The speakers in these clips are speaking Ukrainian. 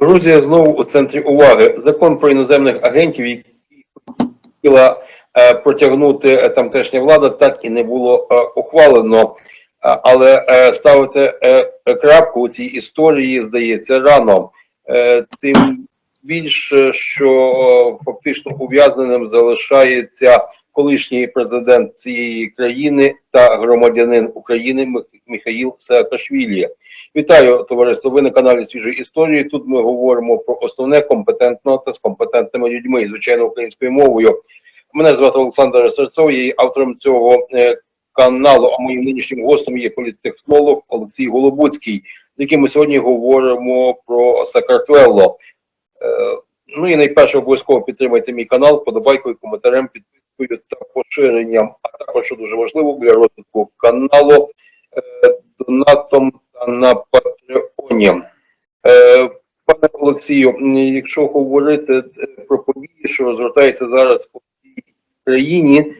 Грузія знову у центрі уваги. Закон про іноземних агентів, який хотіла е, протягнути е, тамтешня влада, так і не було е, ухвалено. Але ставити крапку у цій історії здається рано. Тим більше, що фактично ув'язненим залишається колишній президент цієї країни та громадянин України Михаїл Саакашвілі. Вітаю, товариство. Ви на каналі Свіжої історії. Тут ми говоримо про основне компетентно та з компетентними людьми, звичайно, українською мовою. Мене звати Олександр Серцов, я є автором цього е, каналу. А моїм нинішнім гостем є політтехнолог Олексій Голобуцький, з яким ми сьогодні говоримо про Сакартвелло. Е, Ну і найперше обов'язково підтримайте мій канал, подобайкою, коментарем, підпискою та поширенням. А також, що дуже важливо для розвитку каналу, е, донатом та на Патреоні. Е, Пане Олексію, якщо говорити е, про події, що розгортаються зараз по всій країні,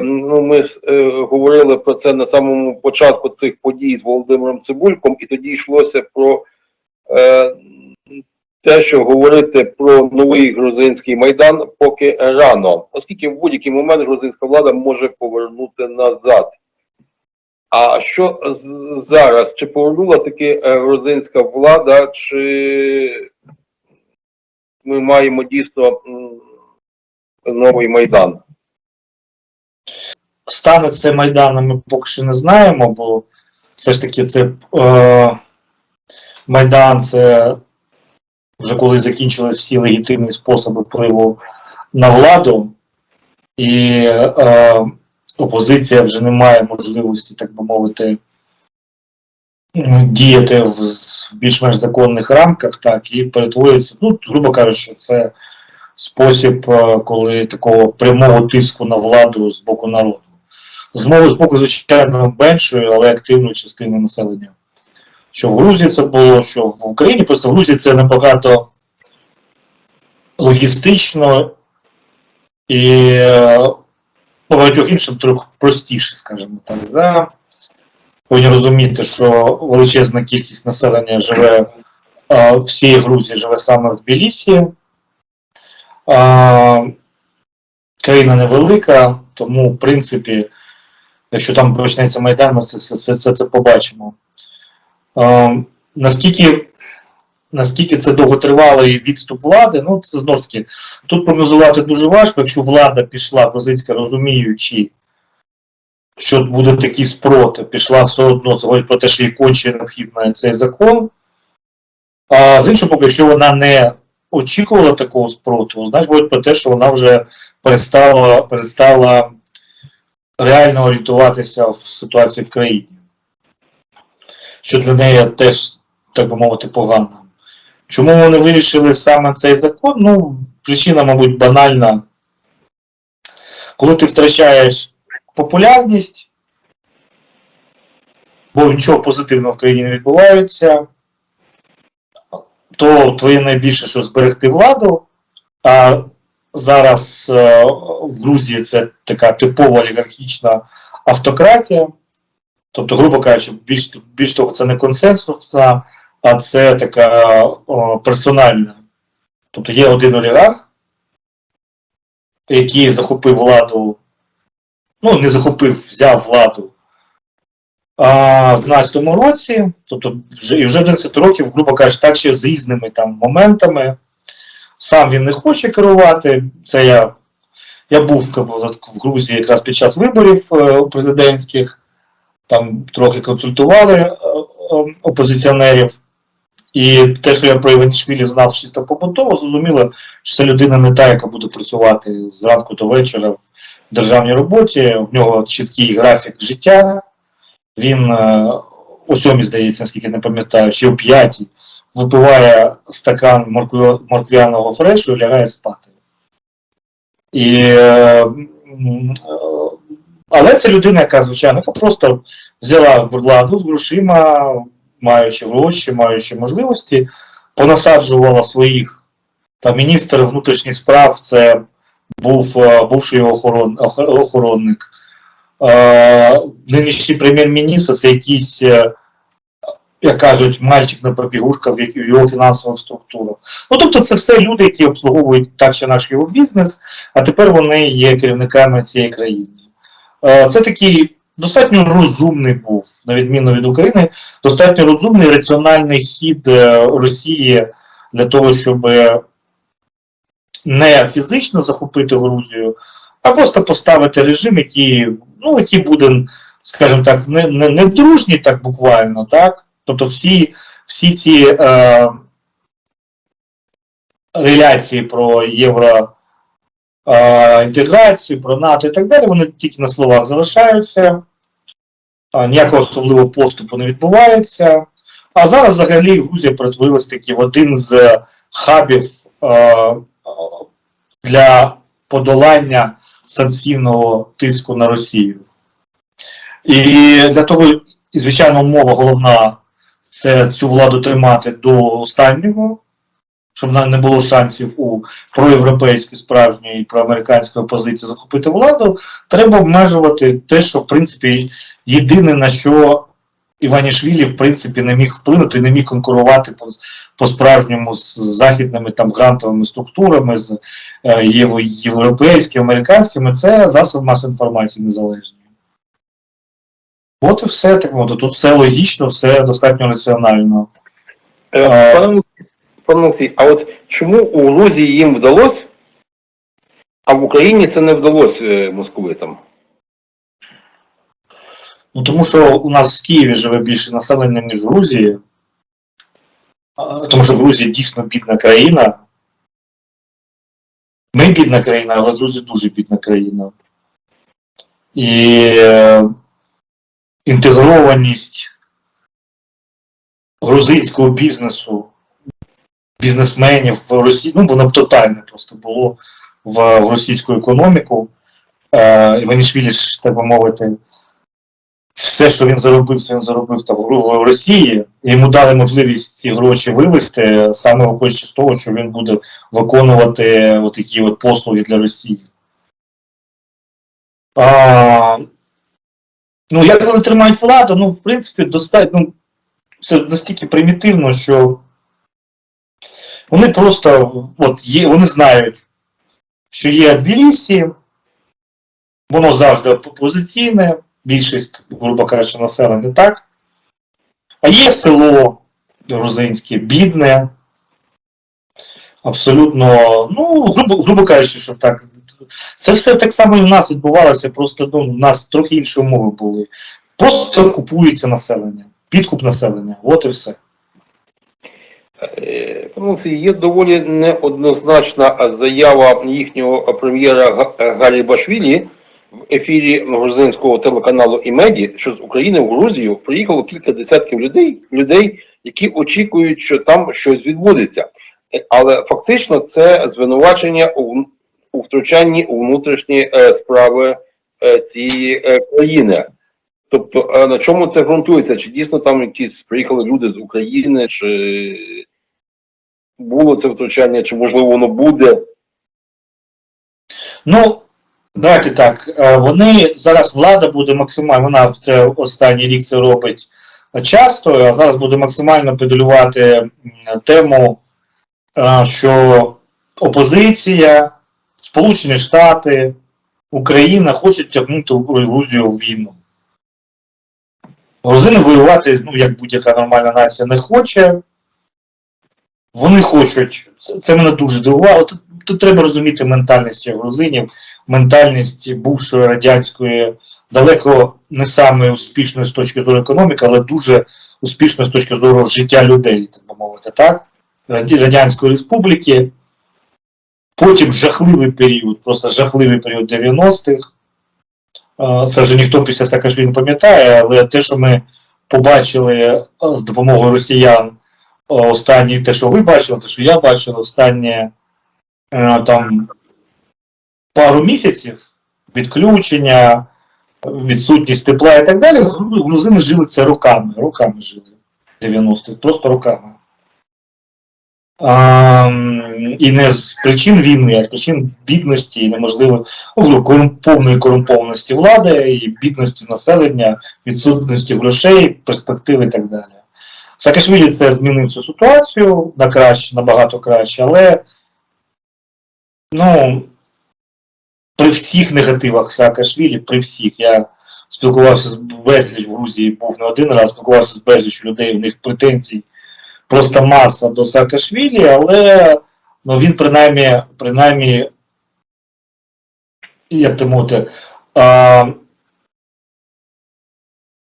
ну ми говорили про це на самому початку цих подій з Володимиром Цибульком, і тоді йшлося про те, що говорити про новий грузинський майдан поки рано, оскільки в будь-який момент грузинська влада може повернути назад. А що зараз? Чи повернула таки е, грузинська влада, чи ми маємо дійсно новий майдан? Стане це Майданом ми поки що не знаємо, бо все ж таки це е, Майдан це вже коли закінчились всі легітимні способи впливу на владу, і е, опозиція вже не має можливості, так би мовити, діяти в, більш-менш законних рамках, так, і перетворюється, ну, грубо кажучи, це спосіб, е, коли такого прямого тиску на владу з боку народу. Знову з боку, звичайно, меншої, але активної частини населення. Що в Грузії це було, що в Україні, просто в Грузії це набагато логістично і е, по багатьох іншим трохи простіше, скажімо так. Да? Повинні розуміти, що величезна кількість населення живе е, всієї Грузії живе саме в Тбілісі. Країна невелика, тому, в принципі, якщо там почнеться Майдан, ми це, це, це, це побачимо. А, наскільки, наскільки це довготривалий відступ влади, ну це знову ж таки, тут прогнозувати дуже важко, якщо влада пішла грузинська, розуміючи, що буде такий спротив, пішла все одно, це говорить про те, що їй конче необхідний цей закон. А з іншого боку, якщо вона не очікувала такого спротиву, значить говорить про те, що вона вже перестала, перестала реально орієнтуватися в ситуації в країні. Що для неї теж, так би мовити, погано. Чому вони вирішили саме цей закон? Ну, причина, мабуть, банальна. Коли ти втрачаєш популярність, бо нічого позитивного в країні не відбувається, то твоє найбільше, що зберегти владу. А зараз е, в Грузії це така типова олігархічна автократія. Тобто, грубо кажучи, більш, більш того, це не консенсусна, а це така о, персональна. Тобто є один олігарх, який захопив владу, ну, не захопив, взяв владу а, в 12-му році, тобто вже, і вже 11 років, грубо кажучи, так ще з різними там моментами. Сам він не хоче керувати. Це я, я був в Грузії якраз під час виборів е, президентських, там трохи консультували е, е, опозиціонерів. І те, що я про Іванішвілі знав чисто побутово, зрозуміло, що це людина не та, яка буде працювати зранку до вечора в державній роботі. В нього чіткий графік життя. Він е, о сьомій, здається, наскільки не пам'ятаю, чи о п'ятій випиває стакан морквя- морквяного фрешу і лягає спати. І, е, е, але це людина, яка, звичайно, яка просто взяла владу з грошима, маючи гроші, маючи можливості, понасаджувала своїх там міністр внутрішніх справ, це був е, бувший охорон, охоронник. Е, нинішній прем'єр-міністр це якийсь е, як кажуть, мальчик на побігушках в його фінансових структурах. Ну тобто, це все люди, які обслуговують так чи інакше його бізнес, а тепер вони є керівниками цієї країни. Е, Це такий достатньо розумний був, на відміну від України, достатньо розумний раціональний хід е, Росії для того, щоб не фізично захопити Грузію, а просто поставити режим, який, ну, який буде, скажімо так, не, не, не дружній, так буквально, так? Тобто всі, всі ці е, реляції про євро е, інтеграцію, про НАТО і так далі, вони тільки на словах залишаються, ніякого особливого поступу не відбувається. А зараз взагалі Грузія перетворилась таки в один з хабів для подолання санкційного тиску на Росію. І для того, звичайно, умова головна це цю владу тримати до останнього, щоб нам не було шансів у проєвропейської справжньої і проамериканської опозиції захопити владу, треба обмежувати те, що в принципі єдине на що Іванішвілі в принципі не міг вплинути, не міг конкурувати по, по справжньому з західними там грантовими структурами, з е, європейськими, американськими, це засоб масової інформації незалежні. От і все так мовити. Тут все логічно, все достатньо раціонально. Е, Е, Пане Олексій, а от чому у Грузії їм вдалося, а в Україні це не вдалося е, московитам? Ну, тому що у нас в Києві живе більше населення, ніж в Грузії. Тому що Грузія дійсно бідна країна. Ми бідна країна, але Грузія дуже бідна країна. І е, інтегрованість грузинського бізнесу, бізнесменів в Росії, ну, воно тотальне просто було в, в російську економіку. Е, Іванішвілі ж, так би мовити, все, що він заробив, це він заробив там в в Росії. Йому дали можливість ці гроші вивести, саме виходячи з того, що він буде виконувати такі от послуги для Росії. А, ну, як вони тримають владу, ну, в принципі, достатньо. Ну, це настільки примітивно, що вони просто от є, вони знають, що є Тбілісі, воно завжди опозиційне, більшість, грубо кажучи, населення так. А є село грузинське, бідне, абсолютно, ну, грубо, грубо кажучи, що так. Це все так само і в нас відбувалося, просто ну, у нас трохи інші умови були. Просто купується населення, підкуп населення, от і все. Пане є доволі неоднозначна заява їхнього прем'єра Га- Гарібашвілі в ефірі грузинського телеканалу Імеді, що з України в Грузію приїхало кілька десятків людей, людей, які очікують, що там щось відбудеться. Але фактично це звинувачення у, у втручанні у внутрішні е, справи е, цієї е, країни. Тобто, е, на чому це ґрунтується? Чи дійсно там якісь приїхали люди з України, чи було це втручання, чи можливо воно буде? Ну, давайте так. е, Вони зараз влада буде максимально, вона в це останній рік це робить часто, а зараз буде максимально педалювати тему, е, що опозиція, Сполучені Штати, Україна хочуть тягнути Грузію в війну. Грузини воювати, ну, як будь-яка нормальна нація, не хоче. Вони хочуть. Це, мене дуже дивувало. Тут, тут треба розуміти ментальність грузинів, ментальність бувшої радянської, далеко не саме успішної з точки зору економіки, але дуже успішної з точки зору життя людей, так би мовити, так? Радянської Республіки. Потім жахливий період, просто жахливий період 90-х. Е, Це вже ніхто після Саакашвілі не пам'ятає, але те, що ми побачили з допомогою росіян останні, те, що ви бачили, те, що я бачив, останні е, там пару місяців відключення, відсутність тепла і так далі, грузини жили це роками, роками жили 90-х, просто роками. А, і не з причин війни, а з причин бідності і неможливо ну, повної корумпованості влади і бідності населення, відсутності грошей, перспектив і так далі. Саакашвілі це змінив цю ситуацію на краще, набагато краще, але ну, при всіх негативах Саакашвілі, при всіх, я спілкувався з безліч в Грузії, був не один раз, спілкувався з безліч людей, у них претензій просто маса до Саакашвілі, але ну, він принаймні, принаймні, як ти мовити,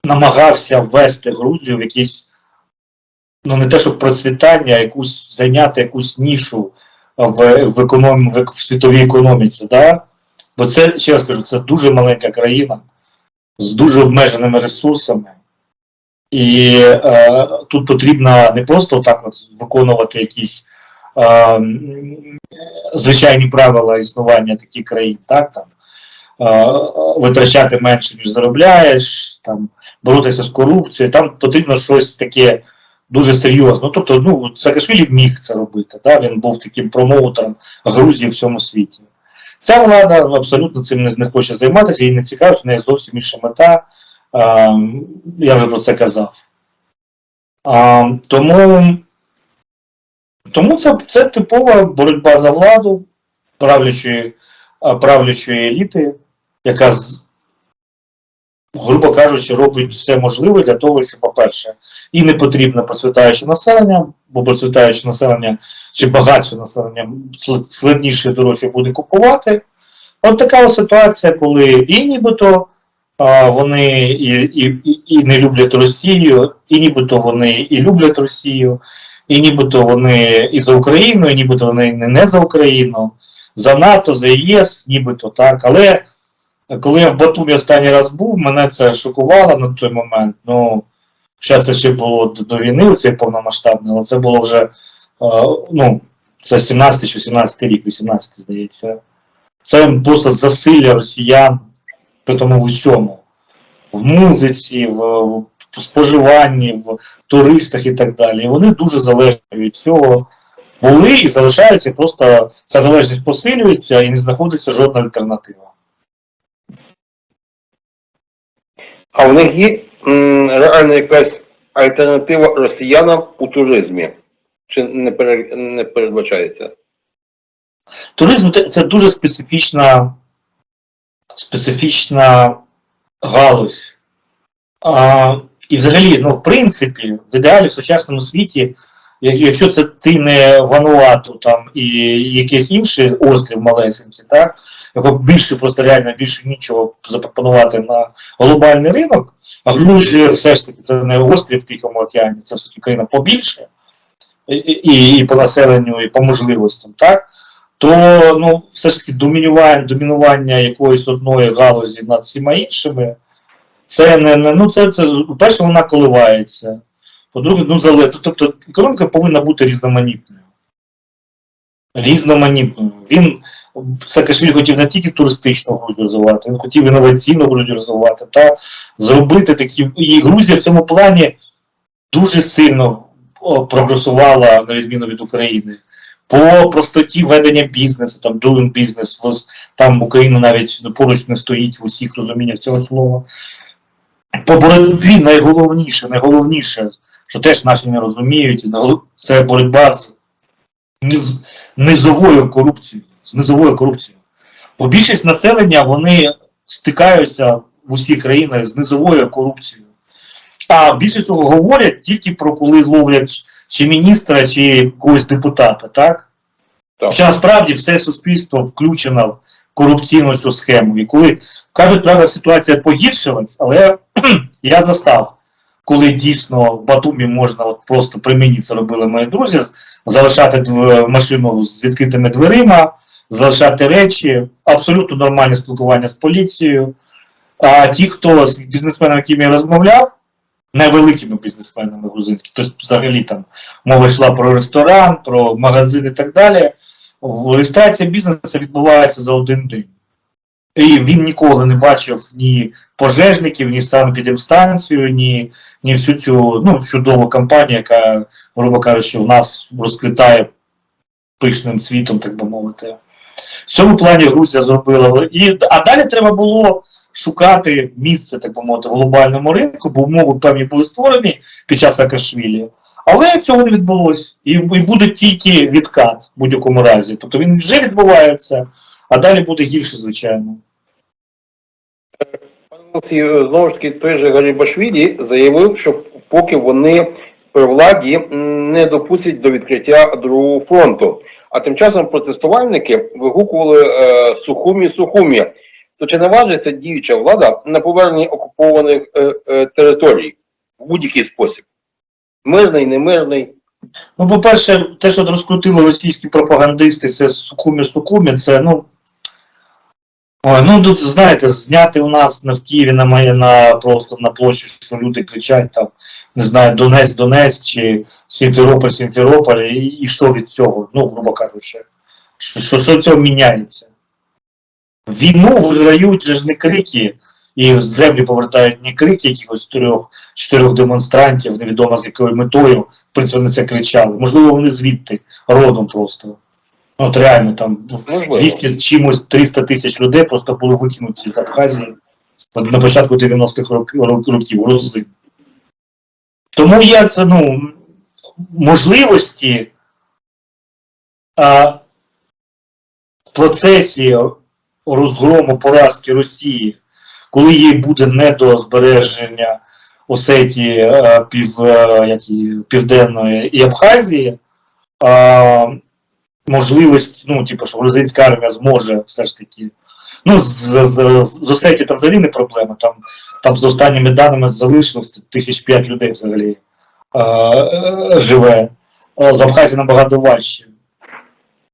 намагався ввести Грузію в якісь, ну не те, щоб процвітання, а якусь зайняти якусь нішу в, в, економ, в, в світовій економіці. Да? Бо це, ще раз кажу, це дуже маленька країна з дуже обмеженими ресурсами. І е, тут потрібно не просто так от виконувати якісь е, звичайні правила існування таких країн, так там е, витрачати менше, ніж заробляєш, там боротися з корупцією. Там потрібно щось таке дуже серйозне. Ну, тобто, ну Саакашвілі міг це робити. Да? Він був таким промоутером Грузії в всьому світі. Ця влада абсолютно цим не, не хоче займатися, їй не цікавить, в неї зовсім інша мета. А, я вже про це казав. А, тому тому це, це типова боротьба за владу правлячої, правлячої еліти, яка, грубо кажучи, робить все можливе для того, щоб, по-перше, і не потрібно процвітаюче населення, бо процвітаюче населення чи багатше населення складніше і дорожче буде купувати. От така ось ситуація, коли і нібито а, вони і, і, і, не люблять Росію, і нібито вони і люблять Росію, і нібито вони і за Україну, і нібито вони не за Україну, за НАТО, за ЄС, нібито так. Але коли я в Батумі останній раз був, мене це шокувало на той момент. Ну, ще це ще було до, війни, цей повномасштабний, але це було вже, е, ну, це 17 чи 17 рік, 18, здається. Це просто засилля росіян, при тому в усьому. В музиці, в споживанні, в туристах і так далі. І вони дуже залежні від цього. Були і залишаються, просто ця залежність посилюється і не знаходиться жодна альтернатива. А в них є м, реально якась альтернатива росіянам у туризмі? Чи не, пере, не передбачається? Туризм це дуже специфічна, специфічна галузь. А, і взагалі, ну, в принципі, в ідеалі в сучасному світі, якщо це ти не Вануату там і якийсь інший острів малесенький, так, якого більше просто реально більше нічого запропонувати на глобальний ринок, а Грузія все ж таки це не острів в Тихому океані, це все-таки країна побільше і, і, і по населенню, і по можливостям, так? то ну, все ж таки домінування, домінування якоїсь одної галузі над всіма іншими, це не, ну це, це по-перше, вона коливається. По-друге, ну зале, тобто економіка повинна бути різноманітною. Різноманітною. Він Саакашвілі хотів не тільки туристичну Грузію розвивати, він хотів інноваційну Грузію розвивати та зробити такі. І Грузія в цьому плані дуже сильно прогресувала на відміну від України по простоті ведення бізнесу, там doing business, там Україна навіть поруч не стоїть в усіх розуміннях цього слова. По боротьбі найголовніше, найголовніше, що теж наші не розуміють, це боротьба з низ- низовою корупцією. З низовою корупцією. Бо більшість населення вони стикаються в усіх країнах з низовою корупцією. А більше всього говорять тільки про коли ловлять чи міністра, чи якогось депутата, так? Так. Хоча насправді все суспільство включено в корупційну цю схему. І коли кажуть, правда, ситуація погіршилась, але я застав, коли дійсно в Батумі можна от просто при мені це робили мої друзі, залишати машину з відкритими дверима, залишати речі, абсолютно нормальне спілкування з поліцією. А ті, хто з бізнесменами, яким я розмовляв, невеликими бізнесменами грузинськими, тобто взагалі там мова йшла про ресторан, про магазин і так далі. Реєстрація бізнесу відбувається за один день. І він ніколи не бачив ні пожежників, ні санепідемстанцію, ні, ні всю цю ну, чудову компанію, яка, грубо кажучи, в нас розквітає пишним цвітом, так би мовити. В цьому плані Грузія зробила. І, а далі треба було шукати місце, так би мовити, в глобальному ринку, бо умови певні були створені під час Саакашвілі. Але цього не відбулося. І, і буде тільки відкат в будь-якому разі. Тобто він вже відбувається, а далі буде гірше, звичайно. Знову ж таки, той же Гарібашвілі заявив, що поки вони при владі не допустять до відкриття другого фронту. А тим часом протестувальники вигукували е, сухумі сухумі. То чи наважиться діюча влада на повернення окупованих е, е, територій в будь-який спосіб? Мирний, немирний. Ну, по-перше, те, що розкрутили російські пропагандисти, це сукумі сукумі, це ну. Ой, ну тут знаєте, зняти у нас на в Києві на моє на просто на площі, що люди кричать там, не знаю, Донець, Донець чи Сімферополь, Сімферополь, і, і що від цього? Ну, грубо кажучи, що, що, що цього міняється? Війну виграють же ж не крики, і в землю повертають не крики якихось трьох чотирьох демонстрантів, невідомо з якою метою, в принципі, вони це кричали. Можливо, вони звідти, родом просто. Ну, От реально там Можливо. 200 чимось 300 тисяч людей просто були викинуті з Абхазії на початку 90-х рок- рок- років рози. Тому є це, ну, можливості а, в процесі розгрому поразки Росії, коли їй буде не до збереження Осетії е, пів, е, як її, Південної і Абхазії, а, можливість, ну, типу, що грузинська армія зможе все ж таки. Ну, з, з, з Осетії там взагалі не проблема. Там, там з останніми даними залишилось тисяч п'ять людей взагалі е, е, живе. Е, З Абхазії набагато важче.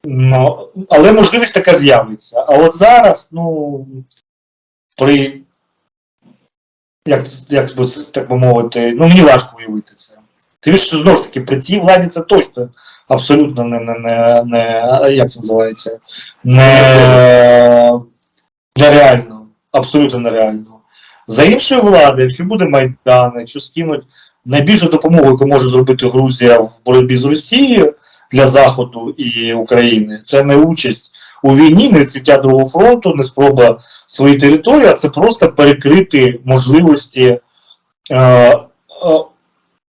Ну, але можливість така з'явиться. А от зараз, ну, при. Як, як так би мовити, ну мені важко уявити це. Ти що знову ж таки, при цій владі це точно абсолютно не, не, не, не як це називається, не, нереально. Абсолютно нереально. За іншою владою, якщо буде Майдан, якщо скинуть найбільшу допомогу, яку може зробити Грузія в боротьбі з Росією для Заходу і України, це не участь у війні, не відкриття другого фронту, не спроба своєї території, а це просто перекрити можливості е, е,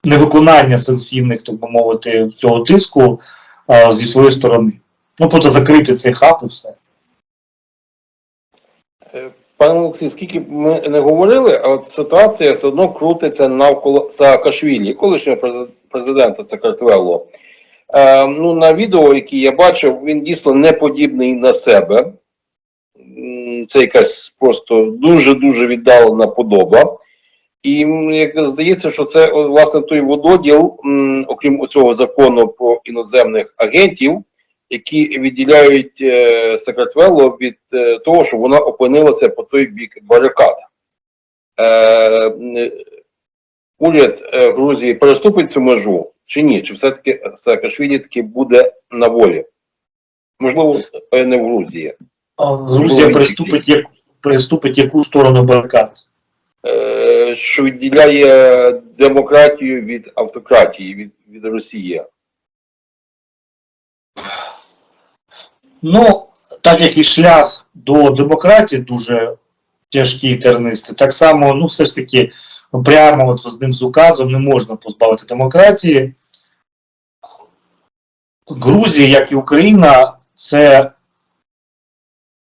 невиконання санкційних, так би мовити, цього тиску е, зі своєї сторони. Ну, просто закрити цей хаб і все. Е, Пане Олексій, скільки ми не говорили, а от ситуація все одно крутиться навколо Саакашвілі, колишнього президента Саакашвілі. Е, ну, на відео, які я бачив, він дійсно не подібний на себе. Це якась просто дуже-дуже віддалена подоба. І здається, що це власне той вододіл, окрім цього закону про іноземних агентів, які відділяють е, від е, того, що вона опинилася по той бік барикад. Е, уряд е, Грузії переступить цю межу чи ні? Чи все-таки Саакашвілі таки буде на волі? Можливо, не в Грузії. Грузія приступить, як, приступить яку сторону барикад? Е, що відділяє демократію від автократії, від, від Росії. Ну, так як і шлях до демократії дуже тяжкий і тернистий, так само, ну, все ж таки, прямо от з ним з указом не можна позбавити демократії. Грузія, як і Україна, це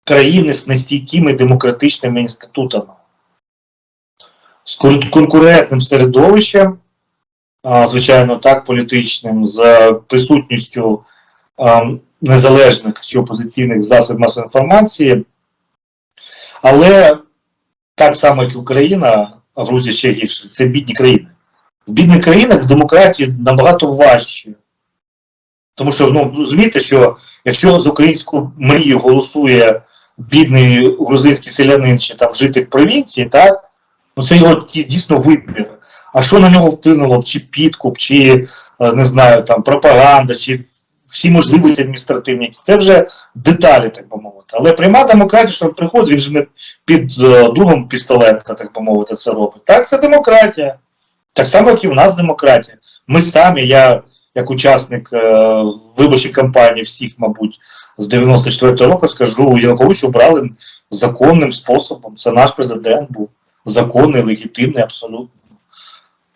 країни з нестійкими демократичними інститутами, з конкурентним середовищем, звичайно, так, політичним, з присутністю незалежних чи опозиційних засобів масової інформації. Але так само, як і Україна, а Грузія ще гірше, це бідні країни. В бідних країнах демократії набагато важче. Тому що, ну, розумієте, що якщо з українську мрію голосує бідний грузинський селянин чи там житель провінції, так, ну це його дійсно вибір. А що на нього вплинуло? Чи підкуп, чи е, не знаю, там пропаганда, чи всі можливості адміністративні. Це вже деталі, так би мовити. Але пряма демократія, він приходить, він же не під е, дулом пістолетка, так би мовити, це робить. Так, це демократія. Так само, як і в нас демократія. Ми самі, я як учасник е, виборчої кампанії всіх, мабуть, з 94 року, скажу, Янукович обрали законним способом. Це наш президент був законний, легітимний, абсолютно.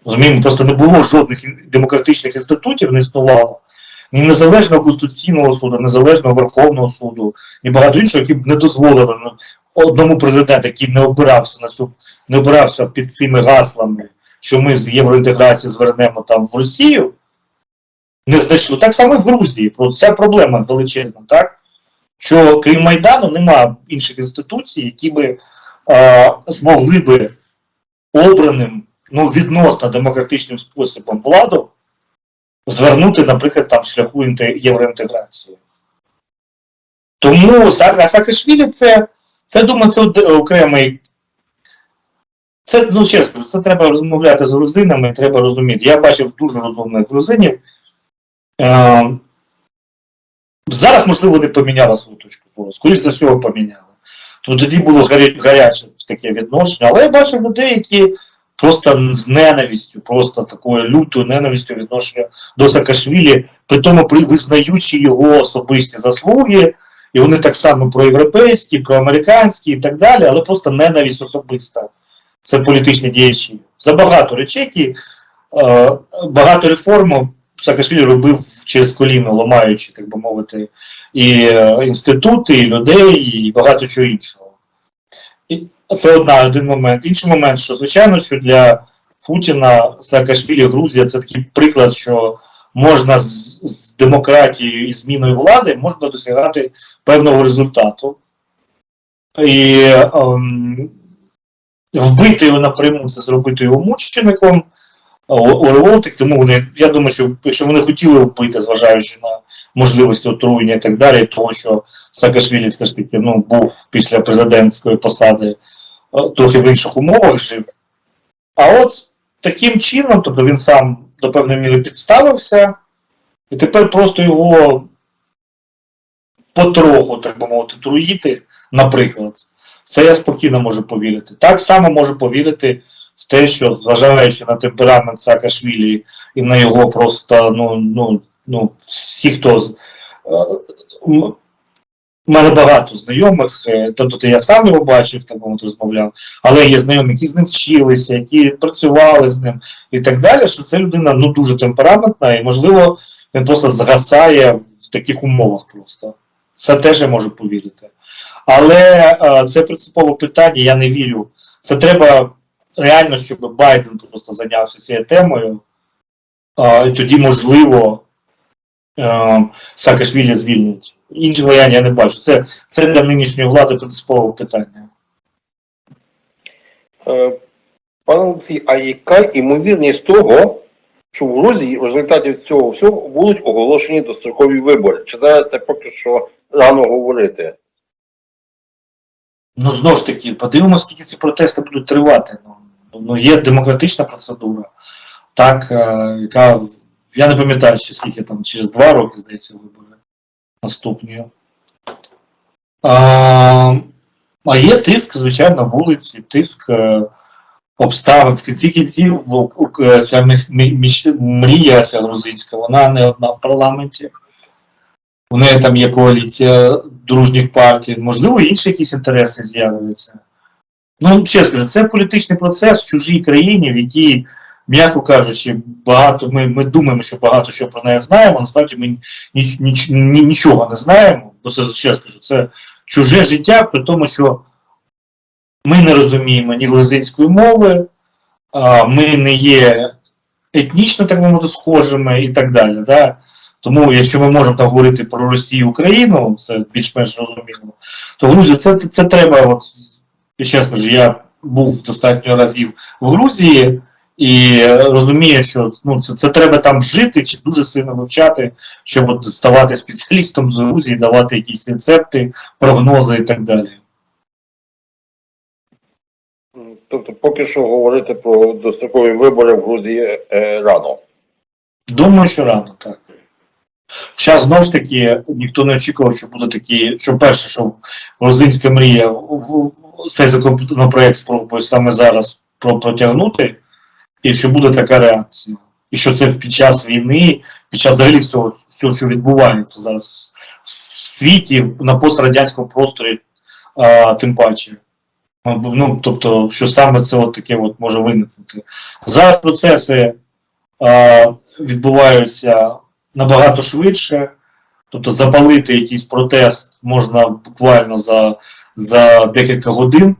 Розуміємо, просто не було жодних демократичних інститутів, не існувало. Ні незалежного Конституційного суду, незалежного Верховного суду і багато іншого, які б не дозволили ну, одному президенту, який не обирався на цю, не обирався під цими гаслами, що ми з євроінтеграції звернемо там в Росію, не знайшли. Так само в Грузії. Ця проблема величезна, так? Що крім Майдану немає інших інституцій, які би змогли би обраним, ну, відносно демократичним способом владу звернути, наприклад, там шляху євроінтеграції. Тому Са- Саакашвілі це, це думаю, це окремий. Це, ну кажу, це треба розмовляти з грузинами, треба розуміти. Я бачив дуже розумних грузинів. Е, зараз, можливо, вони поміняли свою точку зору. Скоріше за всього, поміняли. То тоді було гаряче таке відношення, але я бачив людей, які просто з ненавистю, просто такою лютою ненавистю відношення до Саакашвілі, при тому визнаючи його особисті заслуги, і вони так само проєвропейські, проамериканські і так далі, але просто ненависть особиста. Це політичні діячі. За багато речей, які е, багато реформ Саакашвілі робив через коліно, ламаючи, так би мовити, і е, інститути, і людей, і багато чого іншого. І це одна, один момент. Інший момент, що звичайно, що для Путіна Саакашвілі Грузія це такий приклад, що можна з, з демократією і зміною влади можна досягати певного результату. І ем, вбити його напряму це зробити його мучеником. Ореволтик, тому вони, я думаю, що якщо вони хотіли вбити, зважаючи на можливості отруєння і так далі, того, що Саакашвілі все ж таки ну, був після президентської посади е, трохи в інших умовах жив. А от таким чином, тобто він сам до певної міри підставився, і тепер просто його потроху, так би мовити, труїти, наприклад. Це я спокійно можу повірити. Так само можу повірити в те, що зважаючи на темперамент Саакашвілі і на його просто, ну, ну, ну всі, хто з- е, у мене багато знайомих, е, тобто я сам його бачив, так мовити, розмовляв, але є знайомі, які з ним вчилися, які працювали з ним і так далі, що це людина ну, дуже темпераментна і, можливо, він просто згасає в таких умовах просто. Це теж я можу повірити. Але е, це принципове питання, я не вірю. Це треба реально, щоб Байден просто зайнявся цією темою, і тоді, можливо, е, Саакашвілі звільнять. Інших варіантів я не бачу. Це, це для нинішньої влади принципове питання. Е, Пане Олексій, а яка ймовірність того, що в Грузії в результаті цього всього будуть оголошені дострокові вибори? Чи зараз це поки що рано говорити? Ну, знову ж таки, подивимося, скільки ці протести будуть тривати. Ну, ну є демократична процедура, так, е, яка, я не пам'ятаю, чи скільки там, через два роки, здається, вибори наступні. А, а є тиск, звичайно, вулиці, тиск е, обставин. В кінці кінців в- е, ця мрія ця грузинська, вона не одна в парламенті. У неї там є коаліція дружніх партій, можливо, інші якісь інтереси з'являються. Ну, ще скажу, це політичний процес в чужій країні, в якій, м'яко кажучи, багато ми, ми думаємо, що багато що про неї знаємо, насправді ми ніч, ніч, ні- нічого не знаємо, бо це ще скажу, це чуже життя, при тому, що ми не розуміємо ні грузинської мови, а, ми не є етнічно, так мовити, схожими і так далі. Да? Тому, якщо ми можемо там говорити про Росію і Україну, це більш-менш зрозуміло, то Грузію це, це треба. От, ще раз кажу, я був достатньо разів в Грузії і розумію, що ну, це, це треба там жити чи дуже сильно вивчати, щоб от ставати спеціалістом з Грузії, давати якісь рецепти, прогнози і так далі. Тобто, поки що говорити про дострокові вибори в Грузії е, рано. Думаю, що рано, так. Зараз знову ж таки ніхто не очікував, що буде такі, що перше, що грузинська мрія в- в- цей законопроект спробує саме зараз протягнути, і що буде така реакція. і що це під час війни, під час взагалі всього, всього що відбувається зараз в світі, на пострадянському просторі, а, тим паче. Ну, тобто, що саме це от таке от може виникнути. Зараз процеси а, відбуваються набагато швидше. Тобто запалити якийсь протест можна буквально за, за декілька годин.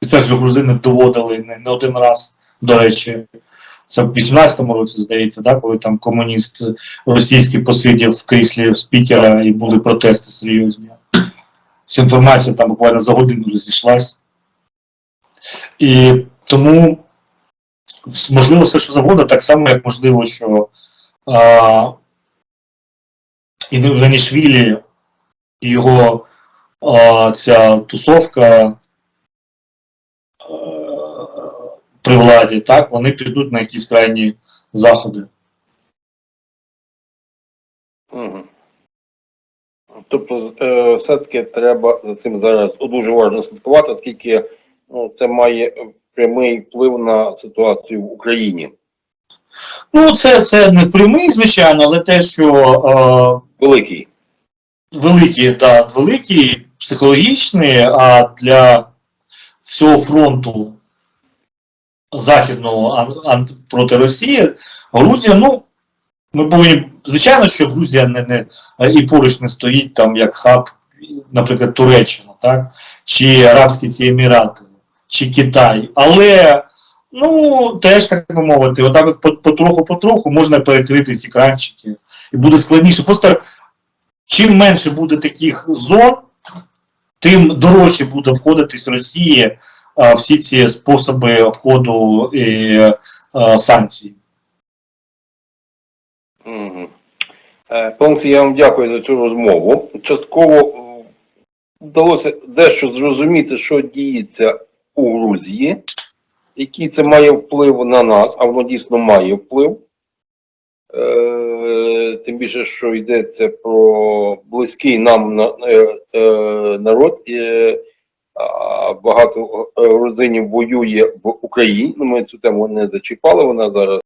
І це вже грузини доводили не, не один раз, до речі. Це в 18-му році, здається, да, коли там комуніст російський посидів в кріслі спікера і були протести серйозні. Ця інформація там буквально за годину розійшлась. І тому можливо все, що завгодно, так само, як можливо, що і Іванішвілі і його а, ця тусовка е, при владі, так, вони підуть на якісь крайні заходи. Угу. Тобто, е, все-таки треба за цим зараз дуже уважно слідкувати, оскільки ну, це має прямий вплив на ситуацію в Україні. Ну, це, це не прямий, звичайно, але те, що е, Великий. великі, да, великі, психологічні, а для всього фронту західного ан, проти Росії, Грузія, ну, ми повинні, звичайно, що Грузія не, не і поруч не стоїть там як хаб, наприклад, Туреччина, так? чи Арабські ці Емірати, чи Китай. Але ну, теж так би мовити, отак от потроху-потроху можна перекрити ці кранчики. І буде складніше. Просто чим менше буде таких зон, тим дорожче буде обходитись Росії а, всі ці способи обходу і, а, санкцій. Угу. Е, пане я вам дякую за цю розмову. Частково е, вдалося дещо зрозуміти, що діється у Грузії, який це має вплив на нас, а воно дійсно має вплив. Е, тим більше, що йдеться про близький нам на- е, е, народ. Багато грузинів воює в Україні. Ми цю тему не зачіпали, вона зараз